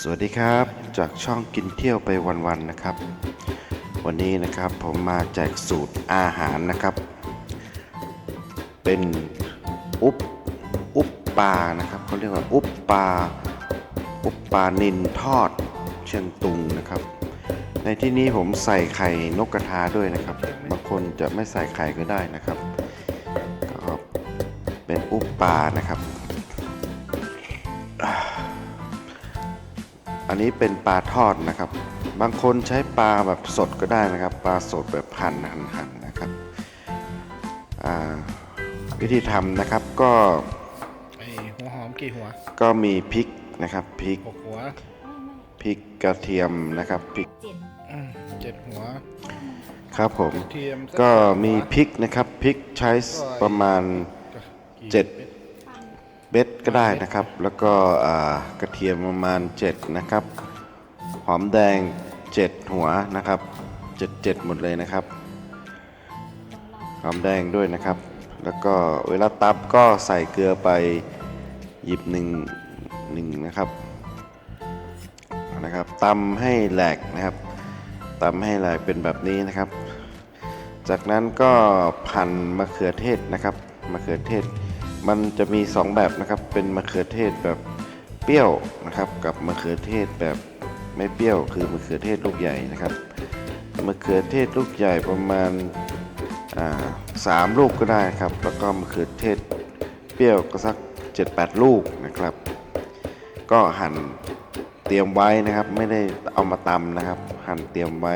สวัสดีครับจากช่องกินเที่ยวไปวันๆนะครับ วันนี้นะครับผมมาแจกสูตรอาหารนะครับ เป็นอุปอุปปลานะครับเขาเรียกว่าอุปปลาอุปปลานินทอดเชียงตุงนะครับ ในที่นี้ผมใส่ไข่นกกระทาด้วยนะครับบางคนจะไม่ใส่ไข่ก็ได้นะครับก็เป็นอุปปลานะครับ อันนี้เป็นปลาทอดนะครับ บางคนใช้ปลาแบบสดก็ได้นะครับ ปลาสดแบบหั่นหั่นหั่นนะครับอ่าวิธีทำนะครับก็ไอหัวหอมกี่หัว ก็มีพริกนะครับพริกหกหัวพริกกระเทียมนะครับพริกเจ็ดอืมเจ็ดหัว ครับผมเทียมสัก็สองหัวมีพริกนะครับพริกใช้ประมาณกี่เจ็ดม็ด เบ็ดก็ได้นะครับ แล้วก็อ่ากระเทียมประมาณ 7 นะครับ หอมแดง 7 หัวนะครับ 7 7 หมดเลยนะครับ หอมแดงด้วยนะครับ แล้วก็เวลาตับก็ใส่เกลือไปหยิบหนึ่งหนึ่งนะครับนะครับตำให้แหลกนะครับตำให้แหลกเป็นแบบนี้นะครับ จากนั้นก็พันมะเขือเทศนะครับมะเขือเทศ มันจะมี 2 แบบนะครับ เป็นมะเขือเทศแบบเปรี้ยวนะครับ กับมะเขือเทศแบบไม่เปรี้ยว คือมะเขือเทศลูกใหญ่นะครับมะเขือเทศลูกใหญ่ประมาณสามลูกก็ได้ครับ แล้วก็มะเขือเทศเปรี้ยวก็สัก 7-8 ลูกนะครับ ก็หั่นเตรียมไว้นะครับ ไม่ได้เอามาตำนะครับ หั่นเตรียมไว้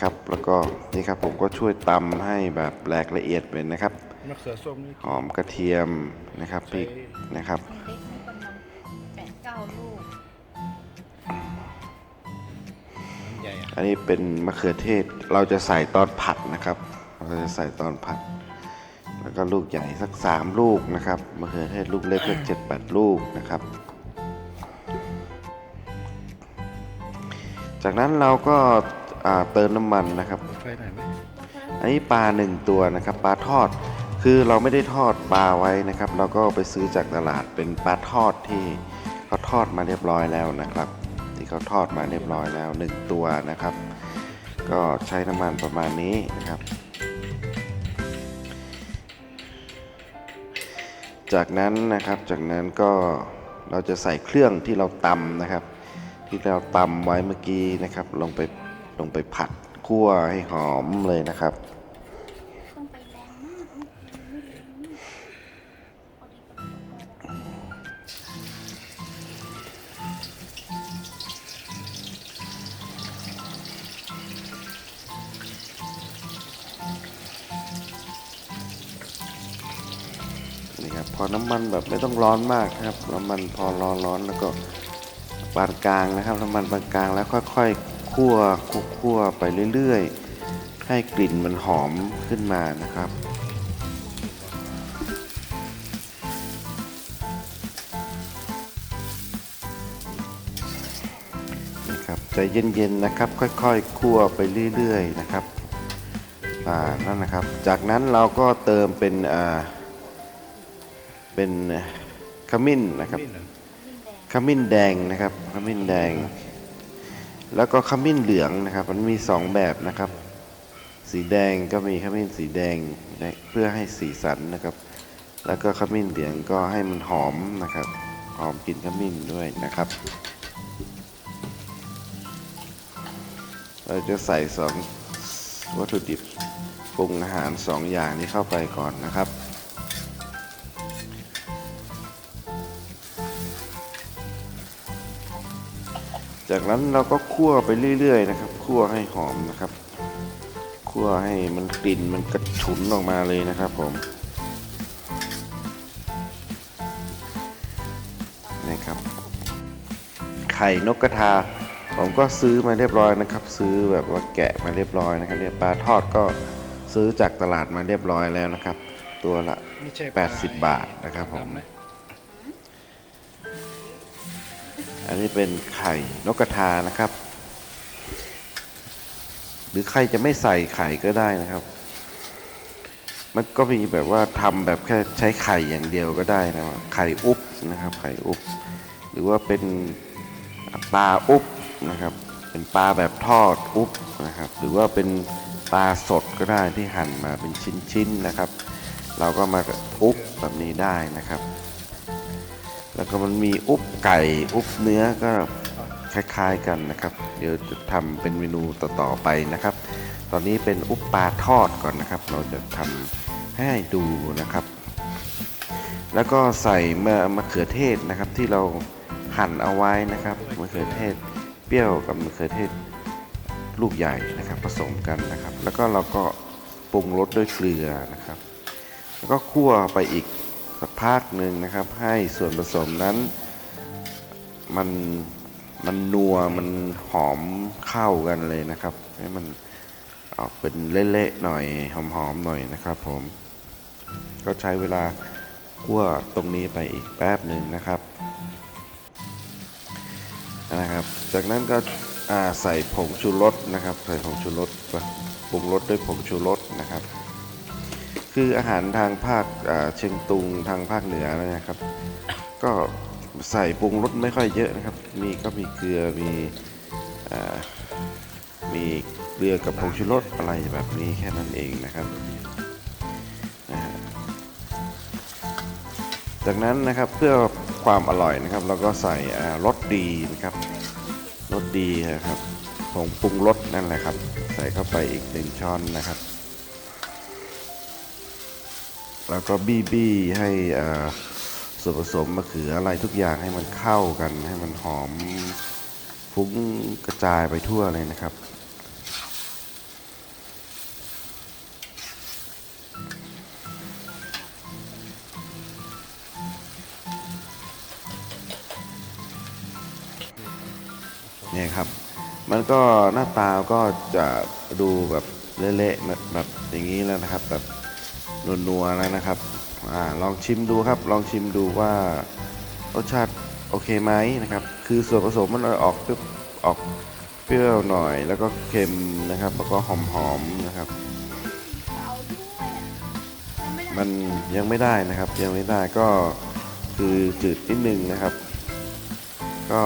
ครับ แล้วก็นี่ครับผมก็ช่วยตำให้แบบแหลกละเอียดเป็นนะครับ มะเขือส้มนี่หอมกระเทียมนะครับพริกนะครับเล็กนี่ประมาณแปดเก้าลูกมันใหญ่อะอันนี้เป็นมะเขือเทศเราจะใส่ตอนผัดนะครับ เราจะใส่ตอนผัด แล้วก็ลูกใหญ่สักสามลูกนะครับมะเขือเทศลูกเล็กสักเจ็ดแปดลูกนะครับ จากนั้นเราก็อ่าเติมน้ำมันนะครับไฟไหนอยไหมอันนี้ปลาหนึ่งตัวนะครับ ปลาทอด คือเราไม่ได้ทอดปลาไว้นะครับเราก็ไปซื้อจากตลาดเป็นปลาทอดที่เขาทอดมาเรียบร้อยแล้วนะครับ ที่เขาทอดมาเรียบร้อยแล้วหนึ่งตัวนะครับ ก็ใช้น้ำมันประมาณนี้นะครับ จากนั้นนะครับจากนั้นก็เราจะใส่เครื่องที่เราตำนะครับ ที่เราตำไว้เมื่อกี้นะครับ ลงไปลงไปผัดคั่วให้หอมเลยนะครับ อน้ำมันแบบไม่ต้องร้อนมากครับ น้ำมันพอร้อนร้อนแล้วก็ปานกลางนะครับ น้ำมันปานกลางแล้วค่อยๆคั่วคั่วคั่วไปเรื่อยๆ ให้กลิ่นมันหอมขึ้นมานะครับนี่ครับใจเย็นๆนะครับ ค่อยๆคั่วไปเรื่อยๆนะครับอ่านั่นนะครับ จากนั้นเราก็เติมเป็นอ่า เป็นขมิ้นนะครับนี่เหรอขมิ้นแดงนะครับขมิ้นแดง แล้วก็ขมิ้นเหลืองนะครับ มันมีสองแบบนะครับ สีแดงก็มีขมิ้นสีแดงนะเพื่อให้สีสันนะครับ แล้วก็ขมิ้นเหลืองก็ให้มันหอมนะครับ หอมกลิ่นขมิ้นด้วยนะครับ เราจะใส่สองวัตถุดิบปรุงอาหารสองอย่างนี้เข้าไปก่อนนะครับ จากนั้นเราก็คั่วไปเรื่อยๆนะครับ คั่วให้หอมนะครับ คั่วให้มันกลิ่นมันกระฉุนออกมาเลยนะครับผมนี่ครับ ไข่นกกระทา ผมก็ซื้อมาเรียบร้อยนะครับ ซื้อแบบว่าแกะมาเรียบร้อยนะครับเนี่ยปลาทอดก็ซื้อจากตลาดมาเรียบร้อยแล้วนะครับ ตัวละไม่ใช่ปลา80 บาทนะครับผม อันนี้เป็นไข่นกกระทานะครับ หรือใครจะไม่ใส่ไข่ก็ได้นะครับ มันก็มีแบบว่าทำแบบแค่ใช้ไข่อย่างเดียวก็ได้นะไข่อุบนะครับ ไข่อุบหรือว่าเป็นปลาอุบนะครับ เป็นปลาแบบทอดอุบนะครับ หรือว่าเป็นปลาสดก็ได้ที่หั่นมาเป็นชิ้นๆนะครับ เราก็มาอุบแบบนี้ได้นะครับ แล้วก็มันมีอุบไก่อุบเนื้อก็คล้ายๆกันนะครับ เดี๋ยวจะทำเป็นเมนูต่อๆไปนะครับ ตอนนี้เป็นอุบปลาทอดก่อนนะครับ เราจะทำให้ดูนะครับ แล้วก็ใส่มะมะเขือเทศนะครับที่เราหั่นเอาไว้นะครับมะเขือเทศเปรี้ยวกับมะเขือเทศลูกใหญ่นะครับผสมกันนะครับ แล้วก็เราก็ปรุงรสด้วยเกลือนะครับ แล้วก็คั่วไปอีก สักพักหนึ่งนะครับ ให้ส่วนผสมนั้นมันมันนัวมันหอมเข้ากันเลยนะครับ ให้มันออกเป็นเละๆหน่อยหอมๆหน่อยนะครับ ผม ก็ใช้เวลาคั่วตรงนี้ไปอีกแป๊บหนึ่งนะครับนะครับ จากนั้นก็ใส่ผงชูรสนะครับ ใส่ผงชูรสปรุงรสด้วยผงชูรสนะครับ คืออาหารทางภาคเชียงตุงทางภาคเหนือนะครับ ก็ใส่ปรุงรสไม่ค่อยเยอะนะครับ มีก็มีเกลือมีอมีเกลือกับผงชูรสอะไรแบบนี้แค่นั้นเองนะครับจากนั้นนะครับเพื่อความอร่อยนะครับเราก็ใส่รสดีนะครับรสดีนะครับผงปรุงรสนั่นแหละครับ ใส่เข้าไปอีกหนึ่งช้อนนะครับ แล้วก็บี้บี้ให้ส่วนผสมมะเขืออะไรทุกอย่างให้มันเข้ากัน ให้มันหอมฟุ้งกระจายไปทั่วเลยนะครับเนี่ยครับ มันก็หน้าตาก็จะดูแบบเละๆแบบอย่างนี้แล้วนะครับแบบ นัวๆแล้วนะครับอลองชิมดูครับ ลองชิมดูว่ารสชาติโอเคไหมนะครับ คือส่วนผสมมันออกเปออกเปรี้ยวหน่อย แล้วก็เค็มนะครับ แล้วก็หอมๆนะครับ มันยังไม่ได้นะครับ ยังไม่ได้ก็คือจืดนิดนึงนะครับ ก็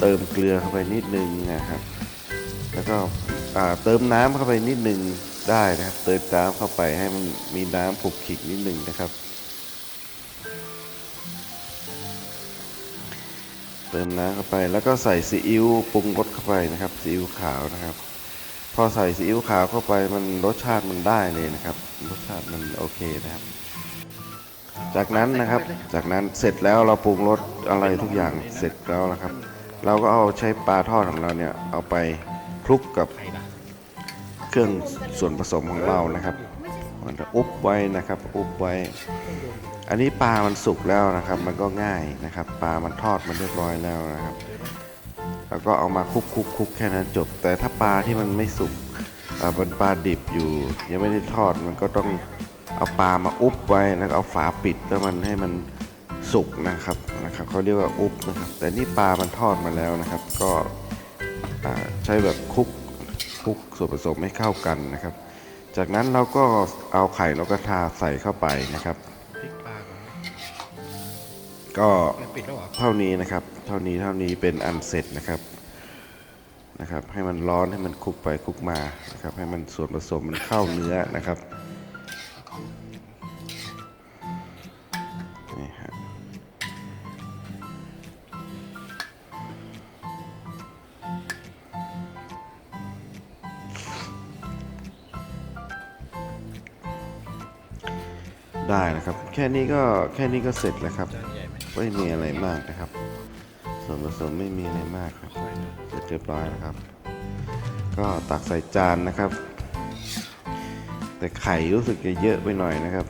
เติมเกลือเข้าไปนิดนึงนะครับ แล้วก็เติมน้ำเข้าไปนิดนึง ได้นะครับ เติมน้ำเข้าไปให้มันมีน้ำผุกขิกนิดหนึ่งนะครับ เติมน้ำเข้าไปแล้วก็ใส่ซีอิ๊วปรุงรสเข้าไปนะครับซีอิ๊วขาวนะครับ พอใส่ซีอิ๊วขาวเข้าไปมันรสชาติมันได้เลยนะครับ รสชาติมันโอเคนะครับ จากนั้นนะครับจากนั้นเสร็จแล้วเราปรุงรสอะไรทุกอย่างเสร็จแล้วนะครับ เราก็เอาใช้ปลาทอดของเราเนี่ยเอาไปคลุกกับ เครื่องส่วนผสมของเรานะครับมันจะอุบไว้นะครับอุบไว้ อันนี้ปลามันสุกแล้วนะครับ มันก็ง่ายนะครับ ปลามันทอดมันเรียบร้อยแล้วนะครับ แล้วก็เอามาคลุกคลุกคลุกแค่นั้นจบ แต่ถ้าปลาที่มันไม่สุกอ่าเป็นปลาดิบอยู่ ยังไม่ได้ทอดมันก็ต้องเอาปลามาอุบไว้แล้วเอาฝาปิดแล้วมันให้มันสุกนะครับนะครับเขาเรียกว่าอุบนะครับ แต่นี่ปลามันทอดมาแล้วนะครับ ก็ใช้แบบคลุก คลุกส่วนผสมให้เข้ากันนะครับ จากนั้นเราก็เอาไข่นกกระทาใส่เข้าไปนะครับ ก็เหรอเท่านี้นะครับ เท่านี้เท่านี้เป็นอันเสร็จนะครับนะครับ ให้มันร้อนให้มันคลุกไปคลุกมานะครับ ให้มันส่วนผสมมันเข้าเนื้อนะครับ ได้นะครับ แค่นี้ก็แค่นี้ก็เสร็จแล้วครับ ไม่มีอะไรมากนะครับ ส่วนผสมไม่มีอะไรมากครับเสร็จเรียบร้อยแล้วครับ ก็ตักใส่จานนะครับ แต่ไข่รู้สึกจะเยอะไปหน่อยนะครับ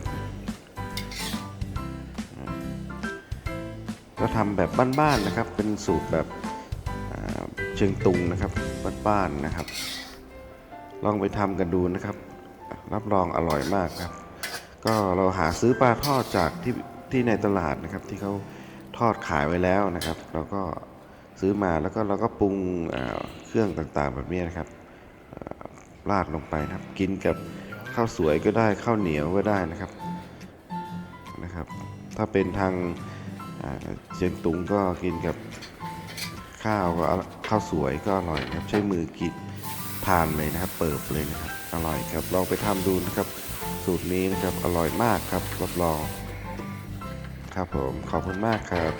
ก็ทำแบบบ้านๆนะครับ เป็นสูตรแบบเชิงตุงนะครับบ้านๆนะครับ ลองไปทำกันดูนะครับ รับรองอร่อยมากครับ ก็เราหาซื้อปลาทอดจากที่ที่ในตลาดนะครับ ที่เขาทอดขายไว้แล้วนะครับ เราก็ซื้อมาแล้วก็เราก็ปรุงเเครื่องต่างๆ แบบนี้นะครับราดลงไปนะครับ กินกับข้าวสวยก็ได้ข้าวเหนียวก็ได้นะครับนะครับ ถ้าเป็นทางเชียงตุงก็กินกับข้าวก็ข้าวสวยก็อร่อยนะครับ ใช้มือกิน ผ่านเลยนะครับ เปิบเลยนะครับ อร่อยครับลองไปทำดูนะครับ สูตรนี้นะครับอร่อยมากครับรับรอง ครับผมขอบคุณมากครับ